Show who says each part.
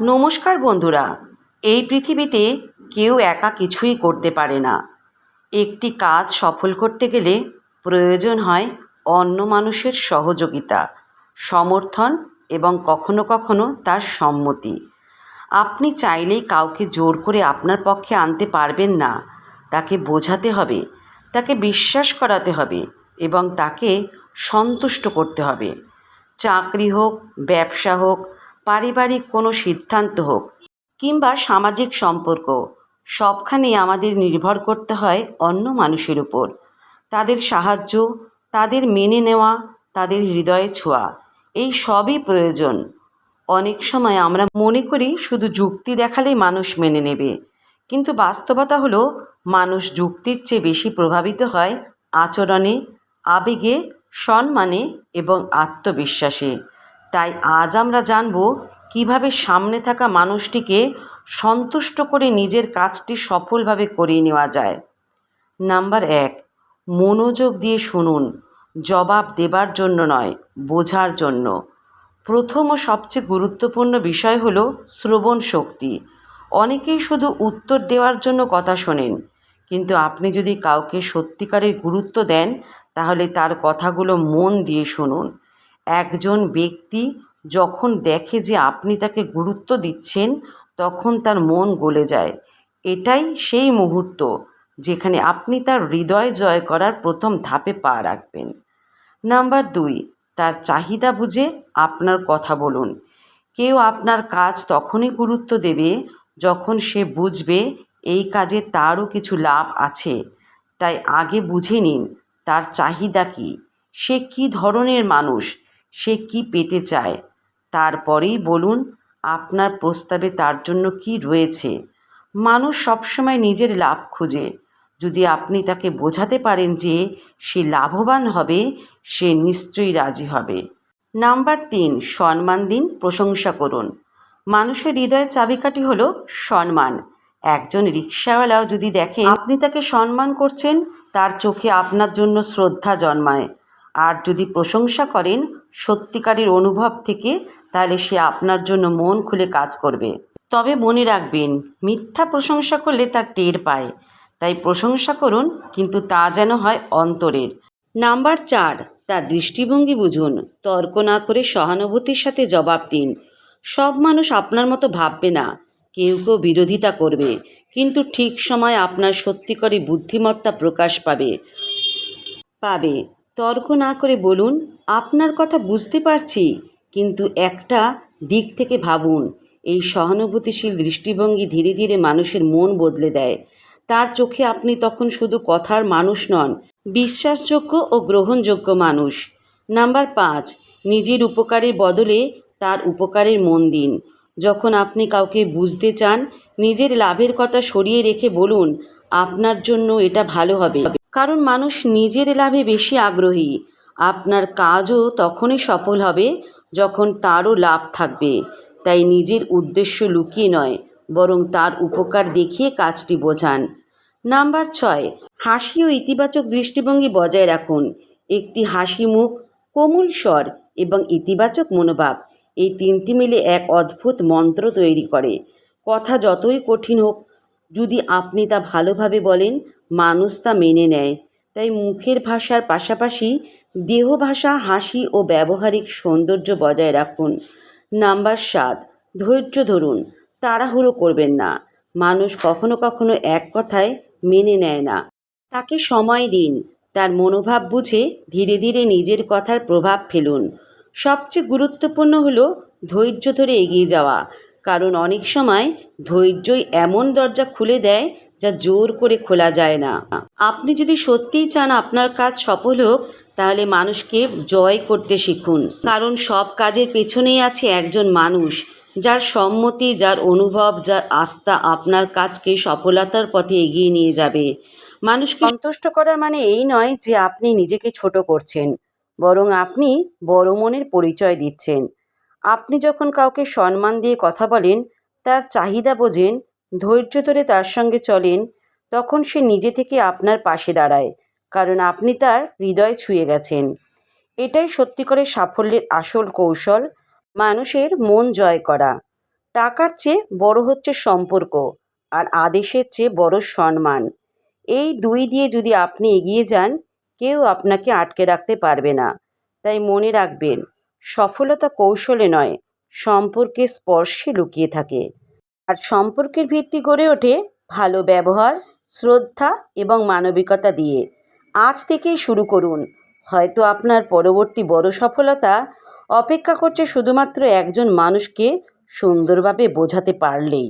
Speaker 1: নমস্কার বন্ধুরা, এই পৃথিবীতে কেউ একা কিছুই করতে পারে না। একটি কাজ সফল করতে গেলে প্রয়োজন হয় অন্য মানুষের সহযোগিতা, সমর্থন এবং কখনো কখনো তার সম্মতি। আপনি চাইলেই কাউকে জোর করে আপনার পক্ষে আনতে পারবেন না। তাকে বোঝাতে হবে, তাকে বিশ্বাস করাতে হবে এবং তাকে সন্তুষ্ট করতে হবে। চাকরি হোক, ব্যবসা হোক পারিবারিক কোনো সিদ্ধান্ত হোক কিংবা সামাজিক সম্পর্ক, সবখানেই আমাদের নির্ভর করতে হয় অন্য মানুষের উপর। তাদের সাহায্য, তাদের মেনে নেওয়া, তাদের হৃদয়ে ছোঁয়া, এই সবই প্রয়োজন। অনেক সময় আমরা মনে করি শুধু যুক্তি দেখালেই মানুষ মেনে নেবে, কিন্তু বাস্তবতা হলো মানুষ যুক্তির চেয়ে বেশি প্রভাবিত হয় আচরণে, আবেগে, সম্মানে এবং আত্মবিশ্বাসে। তাই আজ আমরা জানব কীভাবে সামনে থাকা মানুষটিকে সন্তুষ্ট করে নিজের কাজটি সফলভাবে করিয়ে নেওয়া যায়। নাম্বার এক, মনোযোগ দিয়ে শুনুন, জবাব দেবার জন্য নয়, বোঝার জন্য। প্রথম ও সবচেয়ে গুরুত্বপূর্ণ বিষয় হলো শ্রবণ শক্তি। অনেকেই শুধু উত্তর দেওয়ার জন্য কথা শোনেন, কিন্তু আপনি যদি কাউকে সত্যিকারের গুরুত্ব দেন, তাহলে তার কথাগুলো মন দিয়ে শুনুন। একজন ব্যক্তি যখন দেখে যে আপনি তাকে গুরুত্ব দিচ্ছেন, তখন তার মন গলে যায়। এটাই সেই মুহূর্ত যেখানে আপনি তার হৃদয় জয় করার প্রথম ধাপে পা রাখবেন। নাম্বার দুই, তার চাহিদা বুঝে আপনার কথা বলুন। কেউ আপনার কাজ তখনই গুরুত্ব দেবে যখন সে বুঝবে এই কাজে তারও কিছু লাভ আছে। তাই আগে বুঝে নিন, তার চাহিদা কী? সে কী ধরনের মানুষ? সে কি পেতে চায়? তারপরেই বলুন, আপনার প্রস্তাবে তার জন্য কি রয়েছে? মানুষ সবসময় নিজের লাভ খুঁজে। যদি আপনি তাকে বোঝাতে পারেন যে সে লাভবান হবে, সে নিশ্চয়ই রাজি হবে। নাম্বার তিন, সম্মান দিন, প্রশংসা করুন। মানুষের হৃদয়ের চাবিকাঠি হলো সম্মান। একজন রিক্সাওয়ালাও যদি দেখে আপনি তাকে সম্মান করছেন, তার চোখে আপনার জন্য শ্রদ্ধা জন্মায়। আর যদি প্রশংসা করেন সত্যিকারের অনুভব থেকে, তাহলে সে আপনার জন্য মন খুলে কাজ করবে। তবে মনে রাখবেন, মিথ্যা প্রশংসা করলে তার টের পায়। তাই প্রশংসা করুন, কিন্তু তা যেন হয় অন্তরের। নাম্বার চার, তার দৃষ্টিভঙ্গি বুঝুন। তর্ক না করে সহানুভূতির সাথে জবাব দিন। সব মানুষ আপনার মতো ভাববে না। কেউ কেউ বিরোধিতা করবে। কিন্তু ঠিক সময় আপনার সত্যিকারই বুদ্ধিমত্তা প্রকাশ পাবে। পাবে। তর্ক না করে বলুন, আপনার কথা বুঝতে পারছি, কিন্তু একটা দিক থেকে ভাবুন। এই সহানুভূতিশীল দৃষ্টিভঙ্গি ধীরে ধীরে মানুষের মন বদলে দেয়। তার চোখে আপনি তখন শুধু কথার মানুষ নন, বিশ্বাসযোগ্য ও গ্রহণযোগ্য মানুষ। নাম্বার পাঁচ, নিজের উপকারের বদলে তার উপকারের মন দিন। যখন আপনি কাউকে বুঝতে চান, নিজের লাভের কথা সরিয়ে রেখে বলুন, আপনার জন্য এটা ভালো হবে। কারণ মানুষ নিজের লাভে বেশি আগ্রহী। আপনার কাজও তখনই সফল হবে যখন তারও লাভ থাকবে। তাই নিজের উদ্দেশ্য লুকিয়ে নয়, বরং তার উপকার দেখিয়ে কাজটি বোঝান। নাম্বার ছয়, হাসি ও ইতিবাচক দৃষ্টিভঙ্গি বজায় রাখুন। একটি হাসি মুখ, কোমল স্বর এবং ইতিবাচক মনোভাব, এই তিনটি মিলে এক অদ্ভুত মন্ত্র তৈরি করে। কথা যতই কঠিন হোক যদি আপনি তা ভালোভাবে বলেন, মানুষ তা মেনে নেয়। তাই মুখের ভাষার পাশাপাশি দেহ ভাষা, হাসি ও ব্যবহারিক সৌন্দর্য বজায় রাখুন। নাম্বার সাত, ধৈর্য ধরুন। তাড়াহুড়ো করবেন না। মানুষ কখনো কখনো এক কথায় মেনে নেয় না। তাকে সময় দিন। তার মনোভাব বুঝে ধীরে ধীরে নিজের কথার প্রভাব ফেলুন। সবচেয়ে গুরুত্বপূর্ণ হলো ধৈর্য ধরে এগিয়ে যাওয়া। কারণ অনেক সময় ধৈর্যই এমন দরজা খুলে দেয় যা জোর করে খোলা যায় না। আপনি যদি সত্যিই চান আপনার কাজ সফল হোক, তাহলে মানুষকে জয় করতে শিখুন। কারণ সব কাজের পেছনেই আছে একজন মানুষ, যার সম্মতি, যার অনুভব, যার আস্থা আপনার কাজকে সফলতার পথে এগিয়ে নিয়ে যাবে। মানুষকে সন্তুষ্ট করার মানে এই নয় যে আপনি নিজেকে ছোট করছেন, বরং আপনি বড় মনের পরিচয় দিচ্ছেন। আপনি যখন কাউকে সম্মান দিয়ে কথা বলেন, তার চাহিদা বোঝেন, ধৈর্য ধরে তার সঙ্গে চলেন, তখন সে নিজে থেকে আপনার পাশে দাঁড়ায়, কারণ আপনি তার হৃদয় ছুঁয়ে গেছেন। এটাই সত্যি করে সাফল্যের আসল কৌশল, মানুষের মন জয় করা। টাকার চেয়ে বড় হচ্ছে সম্পর্ক, আর আদেশের চেয়ে বড় সম্মান। এই দুই দিয়ে যদি আপনি এগিয়ে যান, কেউ আপনাকে আটকে রাখতে পারবে না। তাই মনে রাখবেন সফলতা কৌশলে নয়, সম্পর্কে স্পর্শে লুকিয়ে থাকে। আর সম্পর্কের ভিত্তি গড়ে ওঠে ভালো ব্যবহার, শ্রদ্ধা এবং মানবিকতা দিয়ে। আজ থেকেই শুরু করুন। হয়তো আপনার পরবর্তী বড় সফলতা অপেক্ষা করছে শুধুমাত্র একজন মানুষকে সুন্দরভাবে বোঝাতে পারলেই।